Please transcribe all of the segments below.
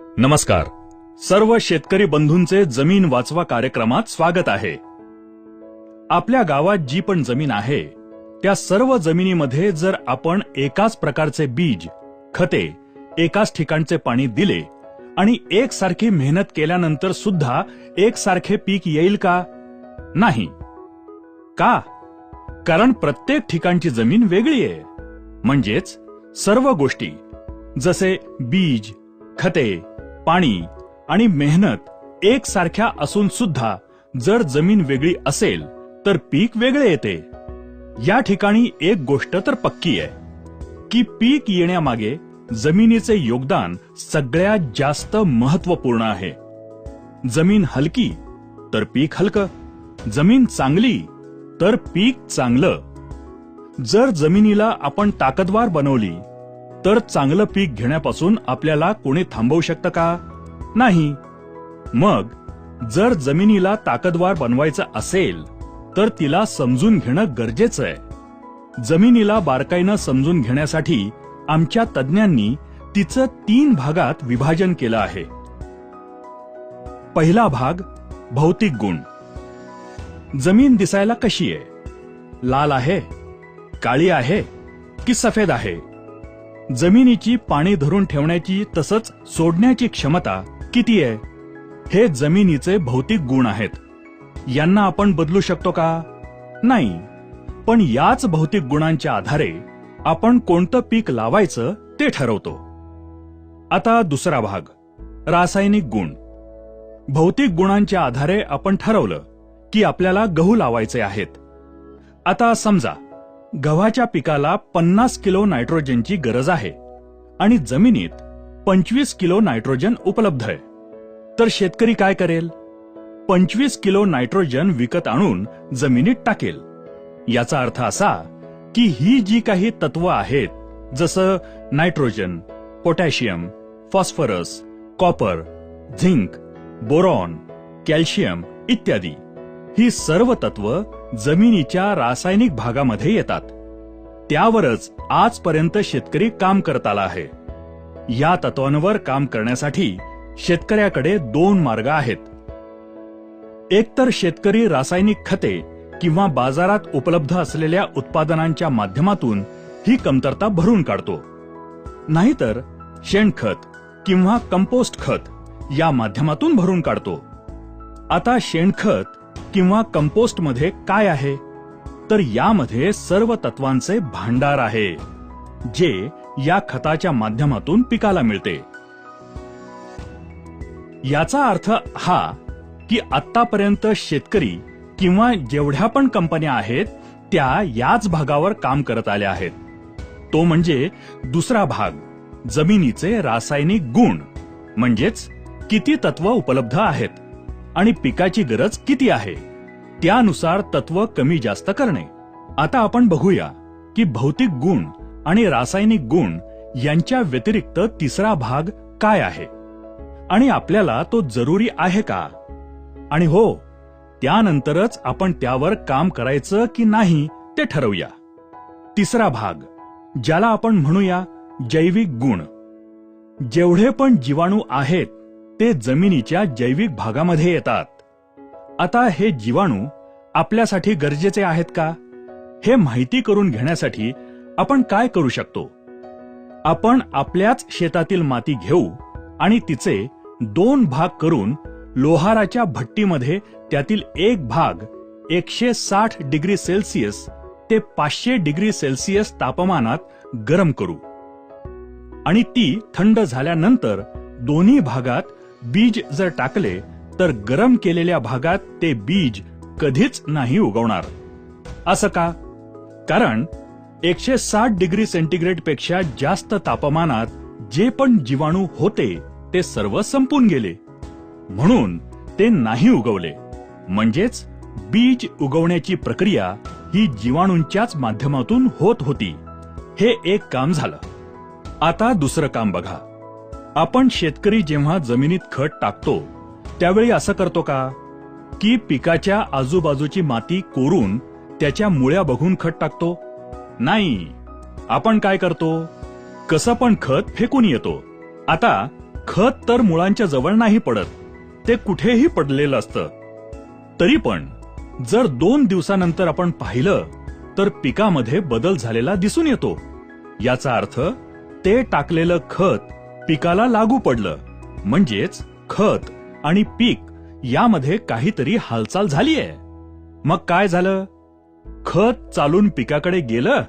नमस्कार. सर्व शेतकरी बंधूंचे जमीन वाचवा कार्यक्रमात स्वागत आहे. आपल्या गावात जी पण जमीन आहे त्या सर्व जमिनीमध्ये जर आपण एकाच प्रकारचे बीज खते एकाच ठिकाणचे पाणी दिले आणि एकसारखी मेहनत केल्यानंतर सुद्धा एकसारखे पीक येईल का? नाही. का? कारण प्रत्येक ठिकाणची जमीन वेगळी आहे. म्हणजेच सर्व गोष्टी जसे बीज खते पाणी आणि मेहनत एकसारख्या असून सुद्धा जर जमीन वेगळी असेल तर पीक वेगळे येते. या ठिकाणी एक गोष्ट तर पक्की आहे की पीक येण्यामागे जमिनीचे योगदान सगळ्यात जास्त महत्त्वपूर्ण आहे. जमीन हलकी तर पीक हलकं. जमीन चांगली तर पीक चांगलं. जर जमिनीला आपण ताकदवार बनवली तर चांगलं पीक घेण्यापासून आपल्याला कोणी थांबवू शकतं का? नाही. मग जर जमिनीला ताकदवार बनवायचं असेल तर तिला समजून घेणं गरजेचं आहे. जमिनीला बारकाईनं समजून घेण्यासाठी आमच्या तज्ज्ञांनी तिचं तीन भागात विभाजन केलं आहे. पहिला भाग भौतिक गुण. जमीन दिसायला कशी आहे? लाल आहे काळी आहे की सफेद आहे? जमिनीची पाणी धरून ठेवण्याची तसंच सोडण्याची क्षमता किती आहे? हे जमिनीचे भौतिक गुण आहेत. यांना आपण बदलू शकतो का? नाही. पण याच भौतिक गुणांच्या आधारे आपण कोणतं पीक लावायचं ते ठरवतो. आता दुसरा भाग. रासायनिक गुण. भौतिक गुणांच्या आधारे आपण ठरवलं की आपल्याला गहू लावायचे आहेत. आता समजा गव्हाच्या पिकाला पन्नास किलो नायट्रोजनची गरज आहे आणि जमिनीत पंचवीस किलो नायट्रोजन उपलब्ध आहे. तर शेतकरी काय करेल? पंचवीस किलो नायट्रोजन विकत आणून जमिनीत टाकेल. याचा अर्थ असा की ही जी काही तत्व आहेत जसं nitrogen potassium phosphorus copper zinc boron calcium इत्यादी ही सर्व तत्व जमिनीच्या रासायनिक भागामध्ये येतात. त्यावरच आजपर्यंत शेतकरी काम करत आला आहे. या तत्वांवर काम करण्यासाठी शेतकऱ्याकडे दोन मार्ग आहेत. एकतर शेतकरी रासायनिक खते किंवा बाजारात उपलब्ध असलेल्या उत्पादनांच्या माध्यमातून ही कमतरता भरून काढतो. नाहीतर शेणखत किंवा कंपोस्ट खत या माध्यमातून भरून काढतो. आता शेणखत किंवा कंपोस्टमध्ये काय आहे? तर यामध्ये सर्व तत्वांचे भांडार आहे जे या खताच्या माध्यमातून पिकाला मिळते. याचा अर्थ हा की आतापर्यंत शेतकरी किंवा जेवढ्या पण कंपन्या आहेत त्या याच भागावर काम करत आल्या आहेत. तो म्हणजे दुसरा भाग जमिनीचे रासायनिक गुण म्हणजेच किती तत्व उपलब्ध आहेत. आणि पिकाची गरज किती आहे? त्यानुसार तत्व कमी जास्त करणे. आता आपण बघूया की भौतिक गुण आणि रासायनिक गुण यांच्या व्यतिरिक्त तिसरा भाग काय आहे? आणि आपल्याला तो जरुरी आहे का? आणि हो त्यानंतरच आपण त्यावर काम करायचं की नाही ते ठरवूया. तिसरा भाग ज्याला आपण म्हणूया जैविक गुण. जेवढे पण जीवाणू आहेत ते जमिनीच्या जैविक भागामध्ये येतात. आता हे जीवाणू आपल्यासाठी गरजेचे आहेत का? हे माहिती करून घेण्यासाठी आपण काय करू शकतो? आपण आपल्याच शेतातील माती घेऊ आणि तिचे दोन भाग करून लोहाराच्या भट्टीमध्ये त्यातील एक भाग एकशे साठ डिग्री सेल्सिअस ते पाचशे डिग्री सेल्सिअस तापमानात गरम करू. आणि ती थंड झाल्यानंतर दोन्ही भागात बीज जर टाकले तर गरम केलेल्या भागात ते बीज कधीच नाही उगवणार. असं का? कारण एकशे साठ डिग्री सेंटीग्रेडपेक्षा जास्त तापमानात जे पण जीवाणू होते ते सर्व संपून गेले. म्हणून ते नाही उगवले. म्हणजेच बीज उगवण्याची प्रक्रिया ही जीवाणूंच्याच माध्यमातून होत होती. हे एक काम झालं. आता दुसरं काम बघा. आपण शेतकरी जेव्हा जमिनीत खत टाकतो त्यावेळी असं करतो का? की पिकाच्या आजूबाजूची माती कोरून त्याच्या मुळ्या बघून खत टाकतो? नाही. आपण काय करतो? कसं पण खत फेकून येतो. आता खत तर मुळांच्या जवळ नाही पडत ते कुठेही पडलेलं असतं. तरी पण जर दोन दिवसानंतर आपण पाहिलं तर पिकामध्ये बदल झालेला दिसून येतो. याचा अर्थ ते टाकलेलं खत पिकाला लागू पडलं. म्हणजेच खत आणि पीक यामध्ये काहीतरी हालचाल झालीये. मग काय झालं? खत चालून पिकाकडे गेलं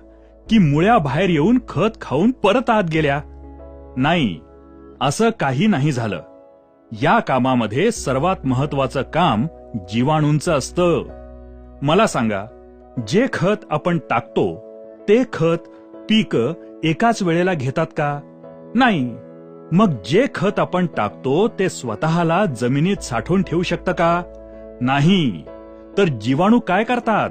की मुळ्या बाहेर येऊन खत खाऊन परत आत गेल्या. नाही असं काही नाही झालं. या कामामध्ये सर्वात महत्वाचं काम जीवाणूंचं असतं. मला सांगा जे खत आपण टाकतो ते खत पीक एकाच वेळेला घेतात का? नाही. मग जे खत आपण टाकतो ते स्वतःला जमिनीत साठवून ठेवू शकतं का? नाही. तर जीवाणू काय करतात?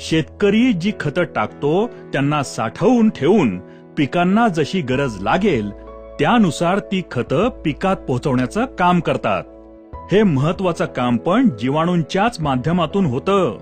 शेतकरी जी खतं टाकतो त्यांना साठवून ठेवून पिकांना जशी गरज लागेल त्यानुसार ती खतं पिकात पोहोचवण्याचं काम करतात. हे महत्वाचं काम पण जीवाणूंच्याच माध्यमातून होतं.